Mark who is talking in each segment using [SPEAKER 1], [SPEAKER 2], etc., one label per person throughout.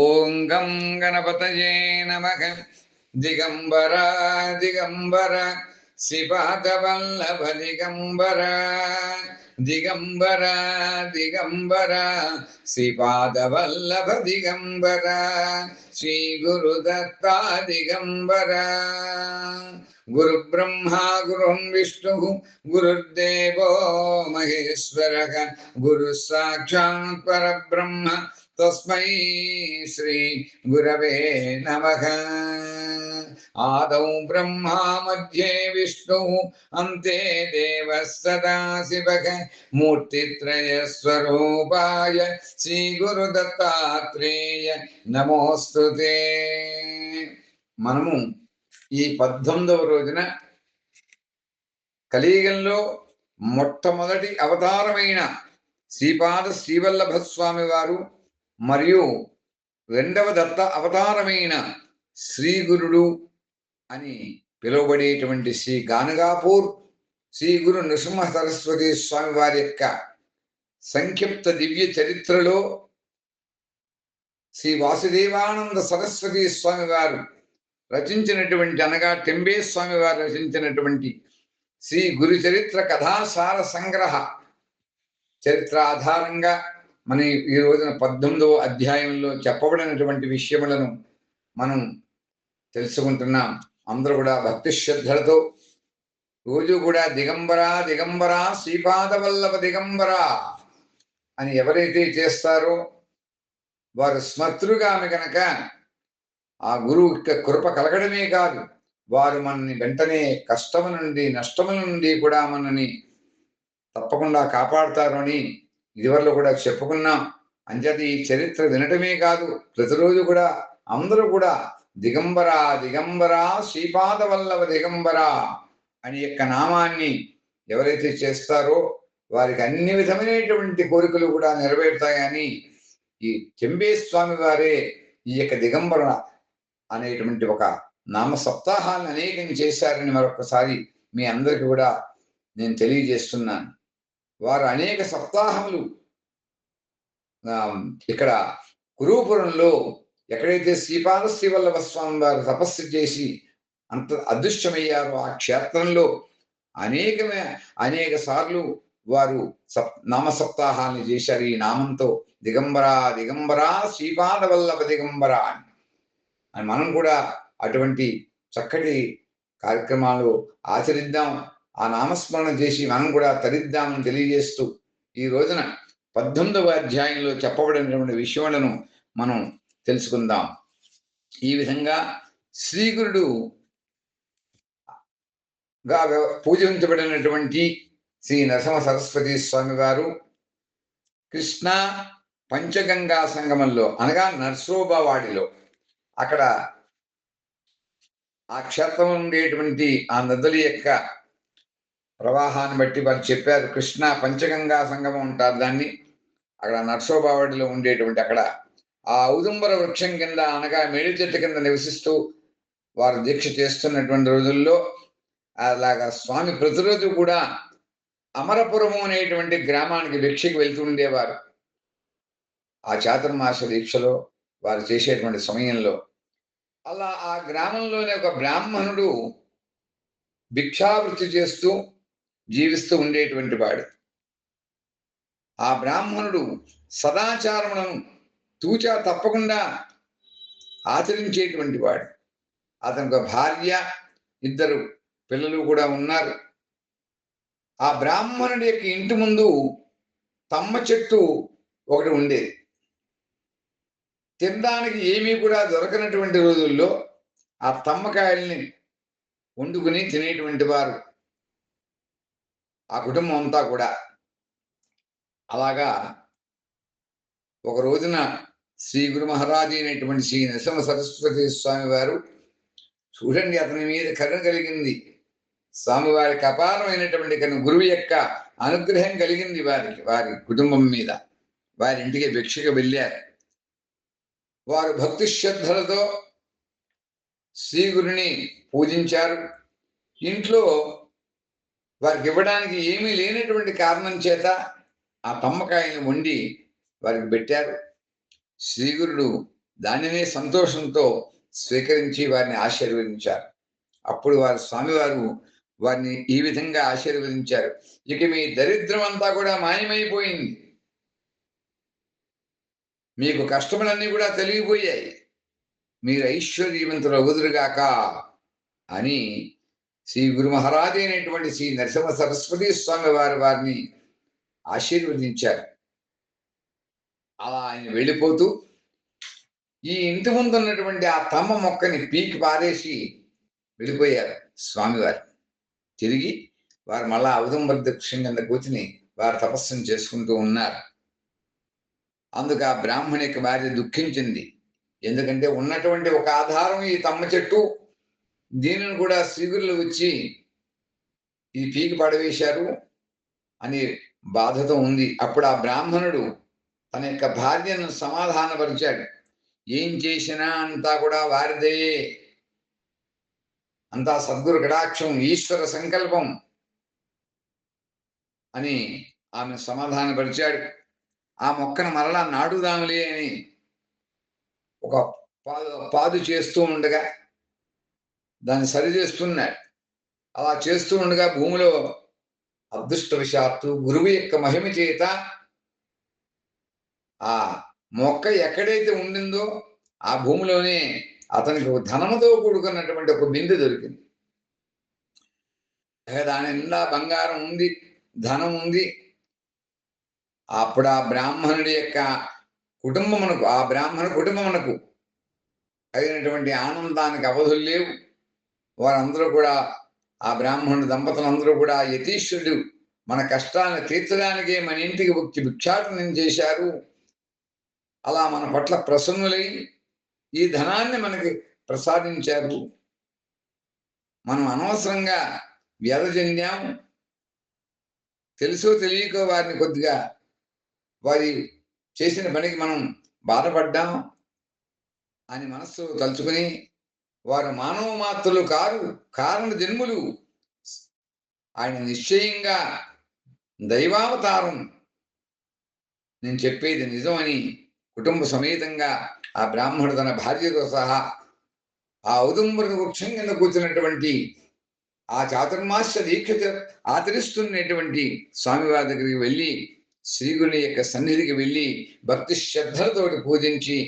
[SPEAKER 1] ஓங்கம் கணபதயே நமக திகம்பரா திகம்பர சிவாதவல்லப திகம்பர திகம்பர திகம்பர சிவாதவல்லப திகம்பர ஸ்ரீ குரு தத்தா திகம்பர குரு பிரம்மா குருன் விஷ்ணு குருர்தேவோ மகேஸ்வரக குரு சாட்சாத் பரபிரம்ம తస్మై శ్రీ గురవే నమ ఆదౌ బ్రహ్మా మధ్య విష్ణు అంతే దేవ సదాశివ మూర్తిత్రయ స్వరూపాయ శ్రీ గురు దత్తాత్రేయ నమోస్తు మనము ఈ పద్దెనిమిదవ రోజున కలియుగంలో మొట్టమొదటి అవతారమైన శ్రీపాద శ్రీవల్లభ వారు మరియు రెండవ దత్త అవతారమైన శ్రీగురుడు అని పిలువబడేటువంటి శ్రీ గానగాపూర్ శ్రీ గురు నృసింహ సరస్వతి స్వామి వారి యొక్క సంక్షిప్త దివ్య చరిత్రలో శ్రీ వాసుదేవానంద సరస్వతి స్వామి వారు రచించినటువంటి అనగా టెంబే స్వామి వారు రచించినటువంటి శ్రీ గురు చరిత్ర కథాసార సంగ్రహ చరిత్ర ఆధారంగా మన ఈ రోజున పద్దెనిమిదవ అధ్యాయంలో చెప్పబడినటువంటి విషయములను మనం తెలుసుకుంటున్నాం అందరూ కూడా భక్తి శ్రద్ధలతో రోజు కూడా దిగంబరా దిగంబరా శ్రీపాదవల్లభ దిగంబరా అని ఎవరైతే చేస్తారో వారు ఆమె కనుక ఆ గురువు యొక్క కృప కలగడమే కాదు వారు మనని వెంటనే కష్టము నుండి నష్టము నుండి కూడా మనని తప్పకుండా కాపాడతారని ఇదివరలో కూడా చెప్పుకున్నాం అంచేత ఈ చరిత్ర వినటమే కాదు ప్రతిరోజు కూడా అందరూ కూడా దిగంబరా దిగంబరా శ్రీపాద వల్లవ దిగంబరా అని యొక్క నామాన్ని ఎవరైతే చేస్తారో వారికి అన్ని విధమైనటువంటి కోరికలు కూడా నెరవేరుతాయని ఈ చెంబే స్వామి వారే ఈ యొక్క దిగంబర అనేటువంటి ఒక నామ సప్తాహాన్ని అనేకం చేశారని మరొకసారి మీ అందరికి కూడా నేను తెలియజేస్తున్నాను వారు అనేక సప్తాహములు ఇక్కడ కురుపురంలో ఎక్కడైతే శ్రీపాద శ్రీవల్లభ స్వామి వారు తపస్సు చేసి అంత అదృష్టమయ్యారో ఆ క్షేత్రంలో అనేకమే అనేక సార్లు వారు సప్ నామ సప్తాహాన్ని చేశారు ఈ నామంతో దిగంబరా దిగంబరా శ్రీపాద వల్లభ దిగంబర అని మనం కూడా అటువంటి చక్కటి కార్యక్రమాలు ఆచరిద్దాం ఆ నామస్మరణ చేసి మనం కూడా తరిద్దామని తెలియజేస్తూ ఈ రోజున పద్దెనిమిదవ అధ్యాయంలో చెప్పబడినటువంటి విషయములను మనం తెలుసుకుందాం ఈ విధంగా శ్రీగురుడు గా పూజించబడినటువంటి శ్రీ నరసింహ సరస్వతి స్వామి వారు కృష్ణ పంచగంగా సంగమంలో అనగా నర్సోబావాడిలో అక్కడ ఆ క్షేత్రం ఉండేటువంటి ఆ నదుల యొక్క ప్రవాహాన్ని బట్టి వారు చెప్పారు కృష్ణ పంచగంగా సంగమం ఉంటారు దాన్ని అక్కడ నర్సోబావడిలో ఉండేటువంటి అక్కడ ఆ ఔదుంబర వృక్షం కింద అనగా మేడి చెట్టు కింద నివసిస్తూ వారు దీక్ష చేస్తున్నటువంటి రోజుల్లో అలాగా స్వామి ప్రతిరోజు కూడా అమరపురము అనేటువంటి గ్రామానికి భిక్షకి వెళ్తూ ఉండేవారు ఆ చాతుర్మాస దీక్షలో వారు చేసేటువంటి సమయంలో అలా ఆ గ్రామంలోనే ఒక బ్రాహ్మణుడు భిక్షావృత్తి చేస్తూ జీవిస్తూ ఉండేటువంటి వాడు ఆ బ్రాహ్మణుడు సదాచారమును తూచా తప్పకుండా ఆచరించేటువంటి వాడు అతనికి భార్య ఇద్దరు పిల్లలు కూడా ఉన్నారు ఆ బ్రాహ్మణుడి యొక్క ఇంటి ముందు తమ్మ చెట్టు ఒకటి ఉండేది తినడానికి ఏమీ కూడా దొరకనటువంటి రోజుల్లో ఆ తమ్మకాయల్ని వండుకుని తినేటువంటి వారు ఆ కుటుంబం అంతా కూడా అలాగా ఒక రోజున శ్రీ గురు మహారాజు అయినటువంటి శ్రీ నరసింహ సరస్వతి స్వామి వారు చూడండి అతని మీద కరుణ కలిగింది స్వామివారి కపాలమైనటువంటి కను గురువు యొక్క అనుగ్రహం కలిగింది వారికి వారి కుటుంబం మీద వారి ఇంటికి భిక్షకు వెళ్ళారు వారు భక్తి శ్రద్ధలతో శ్రీ గురుని పూజించారు ఇంట్లో వారికి ఇవ్వడానికి ఏమీ లేనటువంటి కారణం చేత ఆ తమ్మకాయని వండి వారికి పెట్టారు శ్రీగురుడు దానినే సంతోషంతో స్వీకరించి వారిని ఆశీర్వదించారు అప్పుడు వారి స్వామివారు వారిని ఈ విధంగా ఆశీర్వదించారు ఇక మీ దరిద్రం అంతా కూడా మాయమైపోయింది మీకు కష్టములన్నీ కూడా తెలిగిపోయాయి మీరు ఐశ్వర్యవంతులు అగుదురుగాక అని శ్రీ గురు మహారాజ్ అయినటువంటి శ్రీ నరసింహ సరస్వతి స్వామి వారి వారిని ఆశీర్వదించారు అలా ఆయన వెళ్ళిపోతూ ఈ ఇంటి ముందు ఉన్నటువంటి ఆ తమ్మ మొక్కని పీకి పారేసి వెళ్ళిపోయారు స్వామివారు తిరిగి వారు మళ్ళా ఔదంబర దక్షిణ కింద కూర్చుని వారు తపస్సును చేసుకుంటూ ఉన్నారు అందుకు ఆ యొక్క భార్య దుఃఖించింది ఎందుకంటే ఉన్నటువంటి ఒక ఆధారం ఈ తమ్మ చెట్టు దీనిని కూడా శ్రీగురులు వచ్చి ఇది పీకి పడవేశారు అని బాధతో ఉంది అప్పుడు ఆ బ్రాహ్మణుడు తన యొక్క భార్యను సమాధానపరిచాడు ఏం చేసినా అంతా కూడా వారిదే అంతా సద్గురు కటాక్షం ఈశ్వర సంకల్పం అని ఆమె సమాధానపరిచాడు ఆ మొక్కను మరలా నాడుదాములే అని ఒక పాదు పాదు చేస్తూ ఉండగా దాన్ని సరి చేస్తున్నాయి అలా చేస్తూ ఉండగా భూమిలో అదృష్టవశాత్తు గురువు యొక్క మహిమ చేత ఆ మొక్క ఎక్కడైతే ఉండిందో ఆ భూమిలోనే అతనికి ధనముతో కూడుకున్నటువంటి ఒక బిందె దొరికింది దాని నిండా బంగారం ఉంది ధనం ఉంది అప్పుడు ఆ బ్రాహ్మణుడి యొక్క కుటుంబమునకు ఆ బ్రాహ్మణ కుటుంబమునకు అయినటువంటి ఆనందానికి అవధులు లేవు వారందరూ కూడా ఆ బ్రాహ్మణుడు దంపతులందరూ కూడా యతీశ్వరుడు మన కష్టాలను తీర్చడానికే మన ఇంటికి భక్తి భిక్షాటనం చేశారు అలా మన పట్ల ప్రసన్నులై ఈ ధనాన్ని మనకి ప్రసాదించారు మనం అనవసరంగా వ్యధ చెందాం తెలుసో తెలియకో వారిని కొద్దిగా వారి చేసిన పనికి మనం బాధపడ్డాం అని మనస్సు తలుచుకుని వారు మానవ మాత్రులు కారు కారణ జన్ములు ఆయన నిశ్చయంగా దైవావతారం నేను చెప్పేది నిజమని కుటుంబ సమేతంగా ఆ బ్రాహ్మణుడు తన భార్యతో సహా ఆ ఔదుంబర వృక్షం కింద కూర్చున్నటువంటి ఆ చాతుర్మాస్య దీక్ష ఆచరిస్తున్నటువంటి స్వామివారి దగ్గరికి వెళ్ళి శ్రీగుని యొక్క సన్నిధికి వెళ్ళి భక్తి శ్రద్ధలతోటి పూజించి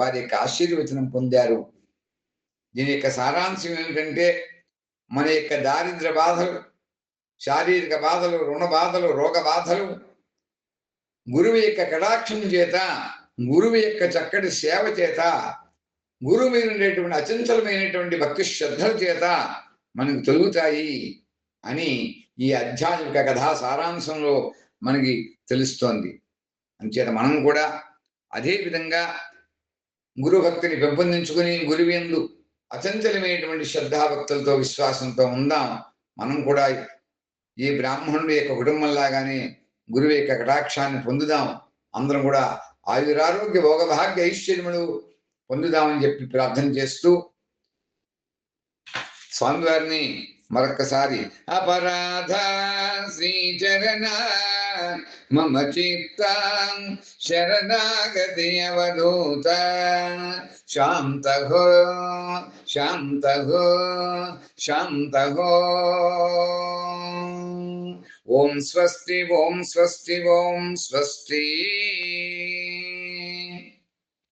[SPEAKER 1] వారి యొక్క ఆశీర్వచనం పొందారు దీని యొక్క సారాంశం ఏమిటంటే మన యొక్క దారిద్ర బాధలు శారీరక బాధలు రుణ బాధలు రోగ బాధలు గురువు యొక్క కటాక్షం చేత గురువు యొక్క చక్కటి సేవ చేత గురువు మీద ఉండేటువంటి అచంచలమైనటువంటి భక్తి శ్రద్ధల చేత మనకు తొలుగుతాయి అని ఈ అధ్యాత్మిక కథా సారాంశంలో మనకి తెలుస్తోంది అంచేత మనం కూడా అదే విధంగా గురుభక్తిని పెంపొందించుకుని గురువేందు అచంచలమైనటువంటి శ్రద్ధాభక్తులతో విశ్వాసంతో ఉందాం మనం కూడా ఈ బ్రాహ్మణుడు యొక్క కుటుంబంలాగానే గురువు యొక్క కటాక్షాన్ని పొందుదాం అందరం కూడా ఆయురారోగ్య భోగభాగ్య ఐశ్వర్యములు పొందుదామని చెప్పి ప్రార్థన చేస్తూ స్వామివారిని మరొక్కసారి అపరాధ శ్రీచరణ मम चीप्तां शरणागतियवधूत शान्तहो शान्तहो शान्तहो ॐ स्वस्ति ॐ स्वस्ति ॐ स्वस्ति